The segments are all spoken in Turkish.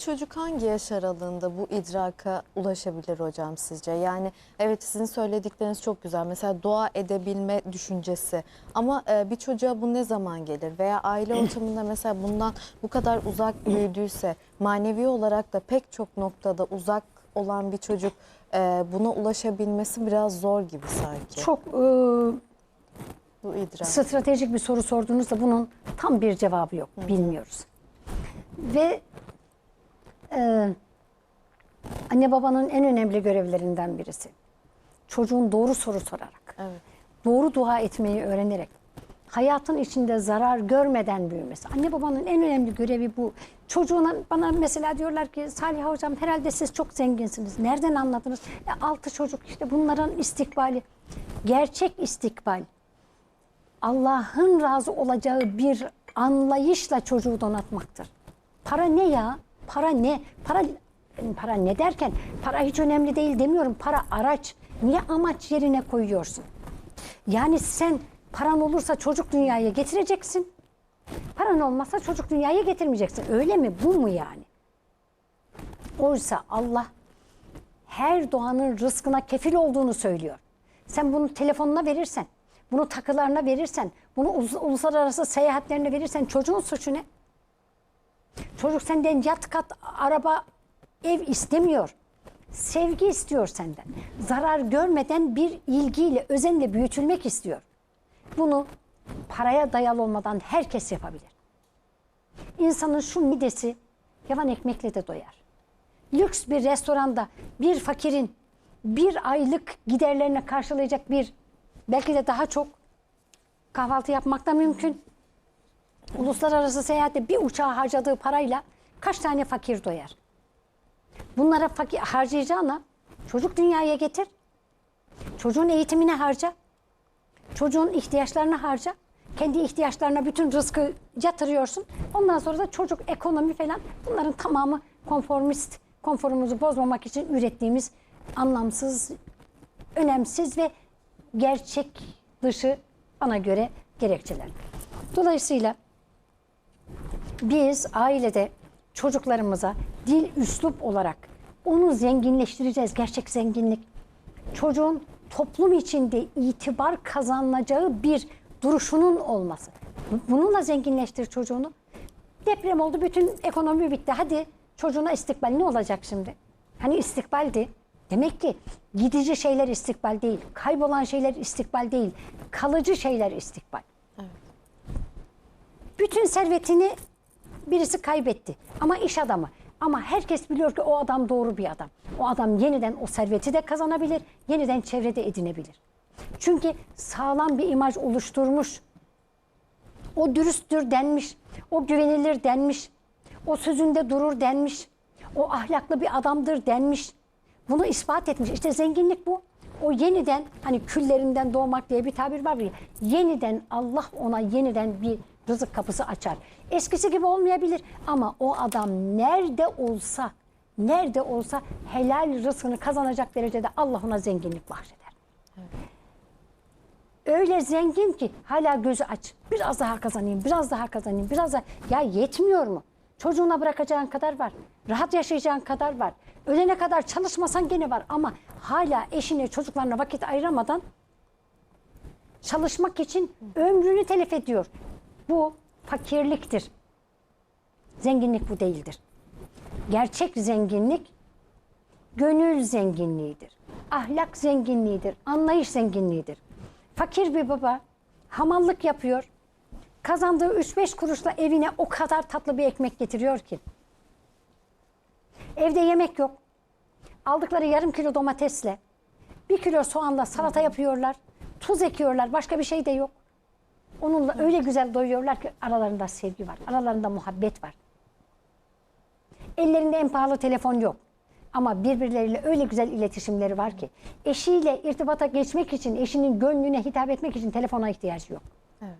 çocuk hangi yaş aralığında bu idraka ulaşabilir hocam sizce? Yani evet sizin söyledikleriniz çok güzel. Mesela dua edebilme düşüncesi. Ama e, bir çocuğa bu ne zaman gelir? Veya aile ortamında mesela bundan bu kadar uzak büyüdüyse manevi olarak da pek çok noktada uzak olan bir çocuk e, buna ulaşabilmesi biraz zor gibi sanki. Çok e, bu idrak. stratejik bir soru sorduğunuzda bunun tam bir cevabı yok. Bilmiyoruz. Ve e, anne babanın en önemli görevlerinden birisi. Çocuğun doğru soru sorarak, Evet. doğru dua etmeyi öğrenerek, hayatın içinde zarar görmeden büyümesi. Anne babanın en önemli görevi bu. Çocuğuna bana mesela diyorlar ki Salih hocam herhalde siz çok zenginsiniz. Nereden anladınız? E, altı çocuk işte bunların istikbali. Gerçek istikbal. Allah'ın razı olacağı bir anlayışla çocuğu donatmaktır. Para ne ya? Para ne? Para para ne derken para hiç önemli değil demiyorum. Para araç. Niye amaç yerine koyuyorsun? Yani sen paran olursa çocuk dünyaya getireceksin. Paran olmazsa çocuk dünyaya getirmeyeceksin. Öyle mi? Bu mu yani? Oysa Allah her doğanın rızkına kefil olduğunu söylüyor. Sen bunu telefonuna verirsen, bunu takılarına verirsen, bunu ulus- uluslararası seyahatlerine verirsen çocuğun suçu ne? Çocuk senden yat kat, araba, ev istemiyor. Sevgi istiyor senden. Zarar görmeden bir ilgiyle, özenle büyütülmek istiyor. Bunu paraya dayalı olmadan herkes yapabilir. İnsanın şu midesi yavan ekmekle de doyar. Lüks bir restoranda bir fakirin bir aylık giderlerini karşılayacak bir belki de daha çok kahvaltı yapmak da mümkün. Uluslararası seyahatte bir uçağa harcadığı parayla kaç tane fakir doyar? Bunlara fakir harcayacağına çocuk dünyaya getir. Çocuğun eğitimine harca. Çocuğun ihtiyaçlarını harca. Kendi ihtiyaçlarına bütün rızkı yatırıyorsun. Ondan sonra da çocuk ekonomi falan bunların tamamı konformist, konforumuzu bozmamak için ürettiğimiz anlamsız, önemsiz ve gerçek dışı bana göre gerekçeler. Dolayısıyla biz ailede çocuklarımıza dil üslup olarak onu zenginleştireceğiz. Gerçek zenginlik. Çocuğun toplum içinde itibar kazanacağı bir duruşunun olması. Bununla zenginleştir çocuğunu. Deprem oldu, bütün ekonomi bitti. Hadi çocuğuna istikbal ne olacak şimdi? Hani istikbaldi. Demek ki gidici şeyler istikbal değil, kaybolan şeyler istikbal değil, kalıcı şeyler istikbal. Bütün servetini birisi kaybetti. Ama iş adamı. Ama herkes biliyor ki o adam doğru bir adam. O adam yeniden o serveti de kazanabilir, yeniden çevrede edinebilir. Çünkü sağlam bir imaj oluşturmuş. O dürüsttür denmiş, o güvenilir denmiş, o sözünde durur denmiş, o ahlaklı bir adamdır denmiş. Bunu ispat etmiş. İşte zenginlik bu. O yeniden hani küllerinden doğmak diye bir tabir var ya. Yeniden Allah ona yeniden bir rızık kapısı açar. Eskisi gibi olmayabilir ama o adam nerede olsa nerede olsa helal rızkını kazanacak derecede Allah ona zenginlik bahşeder. Öyle zengin ki hala gözü aç. Biraz daha kazanayım, biraz daha kazanayım, biraz daha. Ya yetmiyor mu? Çocuğuna bırakacağın kadar var. Rahat yaşayacağın kadar var. Ölene kadar çalışmasan gene var ama hala eşine, çocuklarına vakit ayıramadan çalışmak için ömrünü telef ediyor. Bu fakirliktir. Zenginlik bu değildir. Gerçek zenginlik gönül zenginliğidir. Ahlak zenginliğidir. Anlayış zenginliğidir. Fakir bir baba hamallık yapıyor. Kazandığı 3-5 kuruşla evine o kadar tatlı bir ekmek getiriyor ki. Evde yemek yok. Aldıkları yarım kilo domatesle, bir kilo soğanla salata yapıyorlar. Tuz ekiyorlar. Başka bir şey de yok. Onunla öyle güzel doyuyorlar ki aralarında sevgi var. Aralarında muhabbet var. Ellerinde en pahalı telefon yok. Ama birbirleriyle öyle güzel iletişimleri var ki eşiyle irtibata geçmek için, eşinin gönlüne hitap etmek için telefona ihtiyacı yok. Evet.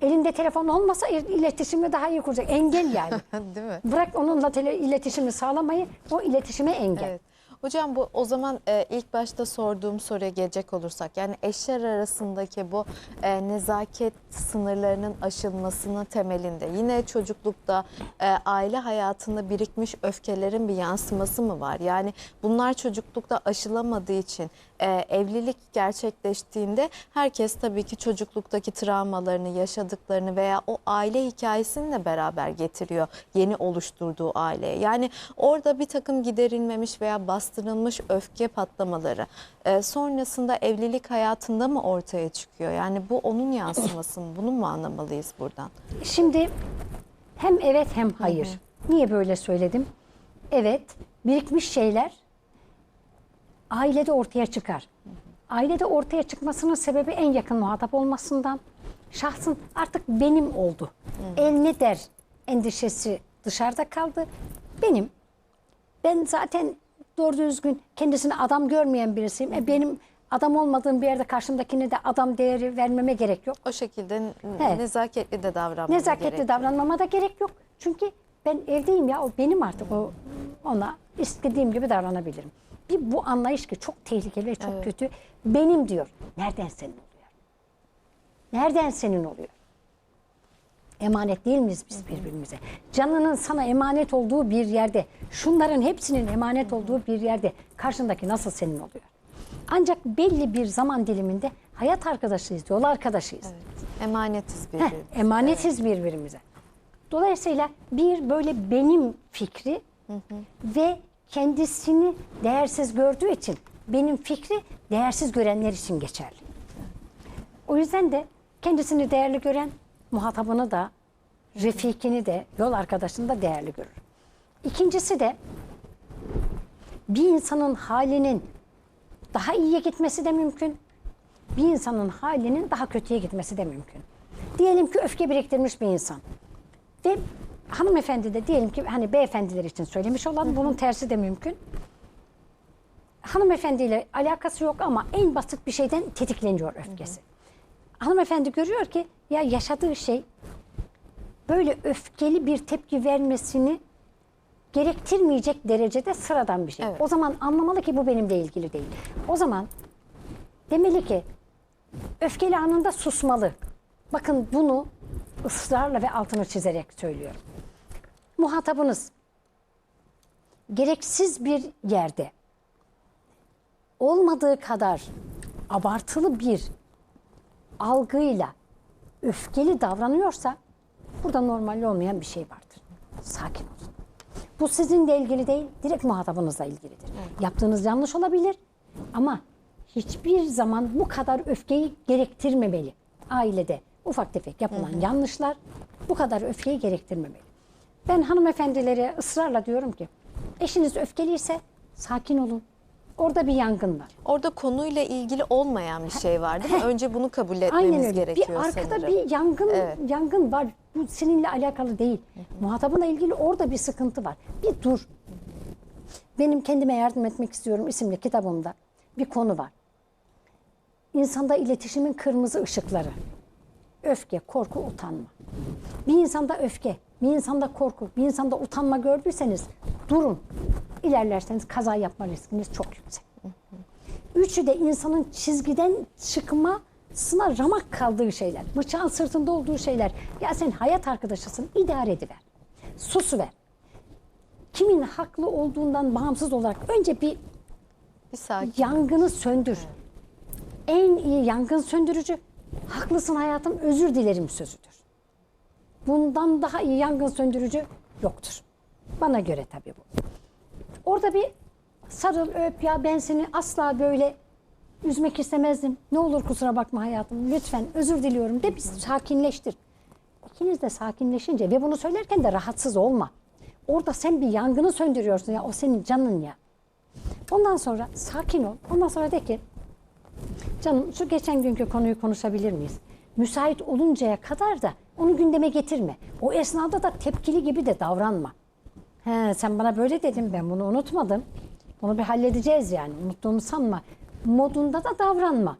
Elinde telefon olmasa il- iletişimi daha iyi kuracak. Engel yani. Değil mi? Bırak onunla iletişimi sağlamayı, o iletişime engel. Evet. Hocam bu o zaman e, ilk başta sorduğum soruya gelecek olursak yani eşler arasındaki bu e, nezaket sınırlarının aşılmasının temelinde yine çocuklukta e, aile hayatında birikmiş öfkelerin bir yansıması mı var? Yani bunlar çocuklukta aşılamadığı için e, evlilik gerçekleştiğinde herkes tabii ki çocukluktaki travmalarını, yaşadıklarını veya o aile hikayesini de beraber getiriyor yeni oluşturduğu aileye. Yani orada bir takım giderilmemiş veya bastırılmış öfke patlamaları e, sonrasında evlilik hayatında mı ortaya çıkıyor? Yani bu onun yansıması mı? Bunu mu anlamalıyız buradan? Şimdi hem evet hem hayır. Niye böyle söyledim? Evet, birikmiş şeyler ailede ortaya çıkar. Ailede ortaya çıkmasının sebebi en yakın muhatap olmasından. Şahsın artık benim oldu. El ne der endişesi dışarıda kaldı. Benim. Ben zaten doğru düzgün kendisini adam görmeyen birisiyim. E benim adam olmadığım bir yerde karşımdakine de adam değeri vermeme gerek yok. O şekilde Evet. nezaketli de davranmamız Nezaketli gerekiyor. davranmama da gerek yok. Çünkü ben evdeyim ya o benim artık o ona istediğim gibi davranabilirim. Bir bu anlayış ki çok tehlikeli ve çok Evet. kötü. Benim diyor. Nereden senin oluyor? Nereden senin oluyor? Emanet değil miyiz biz birbirimize? Canının sana emanet olduğu bir yerde, şunların hepsinin emanet olduğu bir yerde karşındaki nasıl senin oluyor? Ancak belli bir zaman diliminde hayat arkadaşıyız, yol arkadaşıyız. Emanetiz Heh, birbirimize. emanetiz birbirimize. Dolayısıyla bir böyle benim fikri ve kendisini değersiz gördüğü için benim fikri değersiz görenler için geçerli. O yüzden de kendisini değerli gören muhatabını da, refikini de, yol arkadaşını da değerli görür. İkincisi de bir insanın halinin daha iyiye gitmesi de mümkün. Bir insanın halinin daha kötüye gitmesi de mümkün. Diyelim ki öfke biriktirmiş bir insan. Ve hanımefendi de diyelim ki hani beyefendiler için söylemiş olan bunun tersi de mümkün. Hanımefendiyle alakası yok ama en basit bir şeyden tetikleniyor öfkesi. Hanımefendi görüyor ki ya yaşadığı şey böyle öfkeli bir tepki vermesini gerektirmeyecek derecede sıradan bir şey. Evet. O zaman anlamalı ki bu benimle ilgili değil. O zaman demeli ki öfkeli anında susmalı. Bakın bunu ısrarla ve altını çizerek söylüyorum. Muhatabınız gereksiz bir yerde olmadığı kadar abartılı bir algıyla öfkeli davranıyorsa burada normal olmayan bir şey vardır. Sakin olun. Bu sizinle ilgili değil, direkt muhatabınızla ilgilidir. Yaptığınız yanlış olabilir ama hiçbir zaman bu kadar öfkeyi gerektirmemeli. Ailede ufak tefek yapılan yanlışlar bu kadar öfkeyi gerektirmemeli. Ben hanımefendilere ısrarla diyorum ki eşiniz öfkeliyse sakin olun. Orada bir yangın var. Orada konuyla ilgili olmayan bir şey var değil mi? Önce bunu kabul etmemiz Aynen öyle. gerekiyor Bir arkada sanırım. bir yangın Evet. yangın var. Bu seninle alakalı değil. Muhatabınla ilgili orada bir sıkıntı var. Bir dur. Benim kendime yardım etmek istiyorum isimli kitabımda bir konu var. İnsanda iletişimin kırmızı ışıkları. Öfke, korku, utanma. Bir insanda öfke, bir insanda korku, bir insanda utanma gördüyseniz durun. İlerlerseniz kaza yapma riskiniz çok yüksek. Üçü de insanın çizgiden çıkmasına ramak kaldığı şeyler. Bıçağın sırtında olduğu şeyler. Ya sen hayat arkadaşısın, idare ediver. Susuver. Kimin haklı olduğundan bağımsız olarak önce bir Bir sakin. yangını söndür. En iyi yangın söndürücü haklısın hayatım özür dilerim sözüdür. Bundan daha iyi yangın söndürücü yoktur. Bana göre tabii bu. Orada bir sarıl öp ya ben seni asla böyle üzmek istemezdim. Ne olur kusura bakma hayatım lütfen özür diliyorum de bir sakinleştir. İkiniz de sakinleşince ve bunu söylerken de rahatsız olma. Orada sen bir yangını söndürüyorsun ya o senin canın ya. Ondan sonra sakin ol. Ondan sonra de ki canım şu geçen günkü konuyu konuşabilir miyiz? Müsait oluncaya kadar da onu gündeme getirme. O esnada da tepkili gibi de davranma. He, sen bana böyle dedin ben bunu unutmadım. Bunu bir halledeceğiz yani unuttuğumu sanma. Modunda da davranma.